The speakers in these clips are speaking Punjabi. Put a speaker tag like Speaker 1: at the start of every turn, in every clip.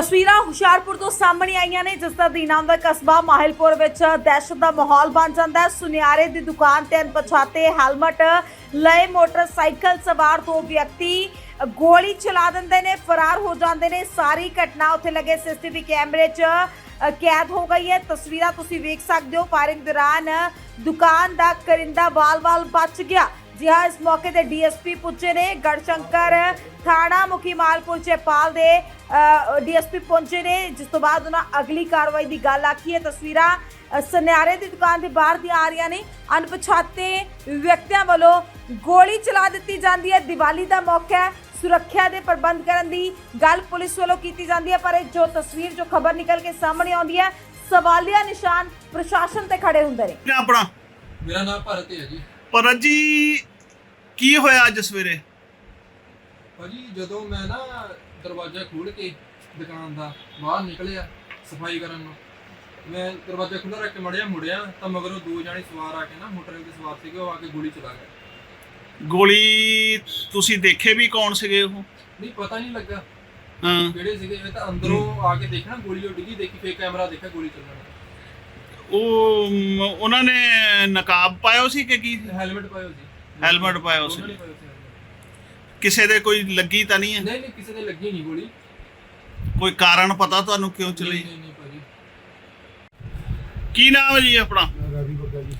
Speaker 1: ਤਸਵੀਰਾਂ ਹੁਸ਼ਿਆਰਪੁਰ ਤੋਂ ਸਾਹਮਣੇ ਆਈਆਂ ਨੇ, ਜਿਸ ਦਾ ਦੀਨਾਮ ਦਾ ਕਸਬਾ ਮਾਹਿਲਪੁਰ ਵਿੱਚ ਦਹਿਸ਼ਤ ਦਾ ਮਾਹੌਲ ਬਣ ਜਾਂਦਾ ਹੈ। ਸੁਨਿਆਰੇ ਦੀ ਦੁਕਾਨ ਤੇ ਅਣਪਛਾਤੇ ਹੈਲਮਟ ਲਏ ਮੋਟਰਸਾਈਕਲ ਸਵਾਰ ਦੋ ਵਿਅਕਤੀ ਗੋਲੀ ਚਲਾ ਦਿੰਦੇ ਨੇ, ਫਰਾਰ ਹੋ ਜਾਂਦੇ ਨੇ। ਸਾਰੀ ਘਟਨਾ ਉੱਥੇ ਲੱਗੇ ਸੀਸੀਟੀਵੀ ਕੈਮਰੇ 'ਚ ਕੈਦ ਹੋ ਗਈ ਹੈ। ਤਸਵੀਰਾਂ ਤੁਸੀਂ ਵੇਖ ਸਕਦੇ ਹੋ। ਫਾਇਰਿੰਗ ਦੌਰਾਨ ਦੁਕਾਨ ਦਾ ਕਰਿੰਦਾ ਵਾਲ-ਵਾਲ ਬਚ ਗਿਆ। ਜੀ ਹਾਂ ਇਸ ਮੌਕੇ ਤੇ ਡੀਐਸਪੀ ਪੁੱਜੇ ਨੇ ਗੜਸ਼ੰਕਰ ਥਾਣਾ ਮੁਖੀ ਮਾਲਪੁਰ ਚੇਪਾਲ ਦੇ ਡੀਐਸਪੀ ਪਹੁੰਚੇ ਨੇ ਜਿਸ ਤੋਂ ਬਾਅਦ ਉਹਨਾਂ ਅਗਲੀ ਕਾਰਵਾਈ ਦੀ ਗੱਲ ਆਖੀ ਹੈ। ਤਸਵੀਰਾਂ ਸੁਨਿਆਰੇ ਦੀ ਦੁਕਾਨ ਦੇ ਬਾਹਰ ਦੀ ਆ ਰਹੀਆਂ ਨੇ। ਅਣਪਛਾਤੇ ਵਿਅਕਤੀਆਂ ਵੱਲੋਂ ਗੋਲੀ ਚਲਾ ਦਿੱਤੀ ਜਾਂਦੀ ਹੈ। ਦੀਵਾਲੀ ਦਾ ਮੌਕਾ ਹੈ ਸੁਰੱਖਿਆ ਦੇ ਪ੍ਰਬੰਧ ਕਰਨ ਦੀ। ਗੱਲ ਪੁਲਿਸ ਵੱਲੋਂ ਕੀਤੀ ਜਾਂਦੀ ਹੈ ਪਰ ਇਹ ਜੋ ਤਸਵੀਰ ਜੋ ਖਬਰ ਨਿਕਲ ਕੇ ਸਾਹਮਣੇ ਆਉਂਦੀ ਹੈ ਸਵਾਲੀਆ ਨਿਸ਼ਾਨ ਪ੍ਰਸ਼ਾਸਨ ਤੇ ਖੜੇ ਹੁੰਦੇ ਨੇ।
Speaker 2: ਨਾ ਆਪਣਾ।
Speaker 3: ਮੇਰਾ ਨਾਮ ਭਾਰਤ ਹੈ ਜੀ।
Speaker 2: ਪਰ ਜੀ ਕੀ ਹੋਇਆ ਅੱਜ ਸਵੇਰੇ?
Speaker 3: ਭਾਜੀ ਜਦੋਂ ਮੈਂ ਨਾ ਦਰਵਾਜ਼ਾ ਖੋਲ ਕੇ ਦੁਕਾਨ ਦਾ ਬਾਹਰ ਨਿਕਲਿਆ ਸਫ਼ਾਈ ਕਰਨ ਨੂੰ ਮੈਂ ਦਰਵਾਜ਼ਾ ਖੁੱਲ੍ਹਾ ਰੱਖ ਕੇ ਮੜਿਆ ਮੁੜਿਆ ਤਾਂ ਮਗਰੋਂ ਦੋ ਜਾਣੇ ਸਵਾਰ ਆ ਕੇ ਨਾ ਮੋਟਰਸਾਈਕਲ ਤੇ ਸਵਾਰ ਸੀਗੇ ਉਹ ਆ ਕੇ ਗੋਲੀ ਚਲਾ ਗਏ।
Speaker 2: ਗੋਲੀ ਤੁਸੀਂ ਦੇਖੇ ਵੀ ਕੌਣ ਸੀਗੇ ਉਹ?
Speaker 3: ਨਹੀਂ ਪਤਾ ਨਹੀਂ ਲੱਗਾ
Speaker 2: ਹਾਂ।
Speaker 3: ਕਿਹੜੇ ਸੀਗੇ ਮੈਂ ਤਾਂ ਅੰਦਰੋਂ ਆ ਕੇ ਦੇਖਣਾ ਗੋਲੀ ਉਹ ਡਿੱਗੀ ਦੇਖੀ ਫੇਕ ਕੈਮਰਾ ਦੇਖਿਆ ਗੋਲੀ ਚੱਲਣਾ
Speaker 2: ਉਹ ਮ, ਉਹਨਾਂ ਨੇ ਨਕਾਬ ਪਾਇਓ ਸੀ ਕਿ ਕੀ?
Speaker 3: ਹੈਲਮਟ ਪਾਇਓ ਸੀ।
Speaker 2: ਹੈਲਮਟ ਪਾਇਓ ਸੀ।
Speaker 3: ਦੋਨਾਂ ਨੇ।
Speaker 2: ਕਿਸੇ ਦੇ ਕੋਈ ਲੱਗੀ ਤਾਂ ਨਹੀਂ ਹੈ?
Speaker 3: ਨਹੀਂ ਨਹੀਂ ਕਿਸੇ ਦੇ ਲੱਗੀ ਨਹੀਂ ਗੋਲੀ।
Speaker 2: ਕੋਈ ਕਾਰਨ ਪਤਾ ਤੁਹਾਨੂੰ ਕਿਉਂ ਚਲੀ?
Speaker 3: ਨਹੀਂ ਨਹੀਂ ਨਹੀਂ ਭਾਜੀ।
Speaker 2: ਕੀ ਨਾਮ ਹੈ ਜੀ ਆਪਣਾ?
Speaker 4: ਰਵੀ ਬੱਗਾ ਜੀ।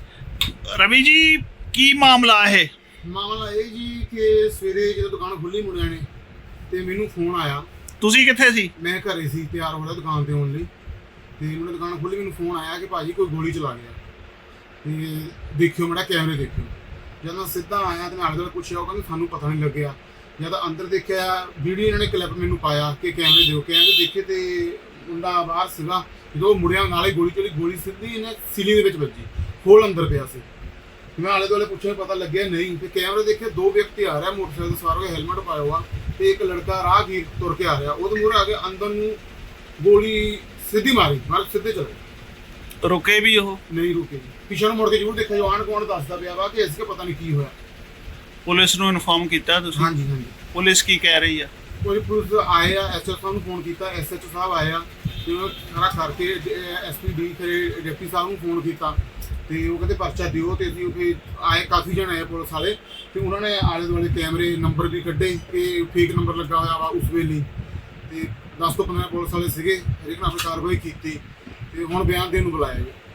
Speaker 2: ਰਵੀ ਜੀ ਕੀ ਮਾਮਲਾ ਇਹ
Speaker 4: ਮਾਮਲਾ ਇਹ ਜੀ ਕਿ ਸਵੇਰੇ ਜਦੋਂ ਦੁਕਾਨ ਖੁੱਲੀ ਮੁੰਡਿਆਂ ਨੇ ਤੇ ਮੈਨੂੰ ਫੋਨ ਆਇਆ।
Speaker 2: ਤੁਸੀਂ ਕਿੱਥੇ ਸੀ?
Speaker 4: ਮੈਂ ਘਰੇ ਸੀ ਤਿਆਰ ਹੋ ਰਿਹਾ ਦੁਕਾਨ ਤੇ ਆਉਣ ਲਈ। ਤੇ ਮੈਨੂੰ ਦੁਕਾਨ ਖੁੱਲੀ ਮੈਨੂੰ ਫੋਨ ਆਇਆ ਕਿ ਭਾਜੀ ਕੋਈ ਗੋਲੀ ਚਲਾ ਗਿਆ। ਤੇ ਦੇਖਿਓ ਮੇਰਾ ਕੈਮਰੇ ਦੇਖਿਓ। ਜਦੋਂ ਸਿੱਧਾ ਆਇਆ ਤੇ ਆਲੇ ਦੁਆਲੇ ਪੁੱਛਿਆ ਉਹ ਕਹਿੰਦੇ ਸਾਨੂੰ ਪਤਾ ਨਹੀਂ ਲੱਗਿਆ। ਜਦ ਅੰਦਰ ਦੇਖਿਆ ਵੀਡੀਓ ਇਹਨਾਂ ਨੇ ਕਲਿੱਪ ਮੈਨੂੰ ਪਾਇਆ ਕਿ ਕੈਮਰੇ ਦਿਓ। ਕੈਮਰੇ ਦੇਖੇ ਤੇ ਮੁੰਡਾ ਬਾਹਰ ਸੀਗਾ, ਜਦੋਂ ਮੁੜਿਆ ਨਾਲੇ ਗੋਲੀ ਚਲੀ ਗੋਲੀ ਸਿੱਧੀ ਇਹਨੇ ਸੀਲਿੰਗ ਦੇ ਵਿੱਚ ਵੱਜੀ ਹੋਲ ਅੰਦਰ ਪਿਆ ਸੀ। ਮੈਂ ਆਲੇ ਦੁਆਲੇ ਪੁੱਛਿਆ ਪਤਾ ਲੱਗਿਆ ਨਹੀਂ। ਤੇ ਕੈਮਰੇ ਦੇਖੇ ਦੋ ਵਿਅਕਤੀ ਆ ਰਿਹਾ, ਮੋਟਰਸਾਈਕਲ ਸਵਾਰ ਹੋ ਹੈਲਮਟ ਪਾਇਆ ਹੋਇਆ ਤੇ ਇੱਕ ਲੜਕਾ ਰਾਹਗੀਰ ਤੁਰ ਕੇ ਆ ਰਿਹਾ। ਉਹਦੇ ਮੂਹਰੇ ਆ ਕੇ ਅੰਦਰ ਨੂੰ ਗੋਲੀ ਸਿੱਧੀ ਮਾਰੀ ਮਤਲਬ ਸਿੱਧੇ ਚਲੇ
Speaker 2: ਰੁਕੇ ਵੀ ਉਹ?
Speaker 4: ਨਹੀਂ ਰੁਕੇ ਜੀ। ਪਿਛੜ ਮੁੜ ਕੇ ਜ਼ਰੂਰ ਦੇਖਿਆ ਜਵਾਨ ਕੋਣ ਦੱਸਦਾ ਪਿਆ ਵਾ ਕਿ ਇਸ ਕੇ ਪਤਾ ਨਹੀਂ ਕੀ ਹੋਇਆ।
Speaker 2: ਪੁਲਿਸ ਨੂੰ ਇਨਫਾਰਮ ਕੀਤਾ ਤੁਸੀਂ?
Speaker 4: ਹਾਂਜੀ ਹਾਂਜੀ।
Speaker 2: ਪੁਲਿਸ ਕੀ ਕਹਿ ਰਹੀ ਆ?
Speaker 4: ਕੋਈ ਪੁਲਿਸ ਆਏ ਆ ਐਸਐਚਓ ਸਾਹਿਬ ਨੂੰ ਫੋਨ ਕੀਤਾ ਐਸਐਚਓ ਸਾਹਿਬ ਆਏ ਆ ਤੇ ਉਹ ਸਾਰਾ ਕਰਕੇ ਐਸਪੀਡੀ ਤੇ ਡਿਪਟੀ ਸਾਹਿਬ ਨੂੰ ਫੋਨ ਕੀਤਾ। ਤੇ ਉਹ ਕਹਿੰਦੇ ਪਰਚਾ ਦਿਓ ਤੇ ਅਸੀਂ ਉਹ ਫਿਰ ਆਏ ਕਾਫੀ ਜਣ ਆਏ ਪੁਲਿਸ ਵਾਲੇ ਤੇ ਉਹਨਾਂ ਨੇ ਆਲੇ ਦੁਆਲੇ ਕੈਮਰੇ ਨੰਬਰ ਵੀ ਕੱਢੇ ਕਿ ਫੇਕ ਨੰਬਰ ਲੱਗਾ ਹੋਇਆ ਵਾ ਉਸ ਵੇਲੇ। ਤੇ 10 ਤੋਂ 15 ਪੁਲਿਸ ਵਾਲੇ ਸੀਗੇ ਹਰੇਕ ਨਾਲ ਕਾਰਵਾਈ ਕੀਤੀ। ਤੇ ਹੁਣ ਬਿਆਨ ਦੇਣ ਨੂੰ ਬੁਲਾਇਆ ਜੀ।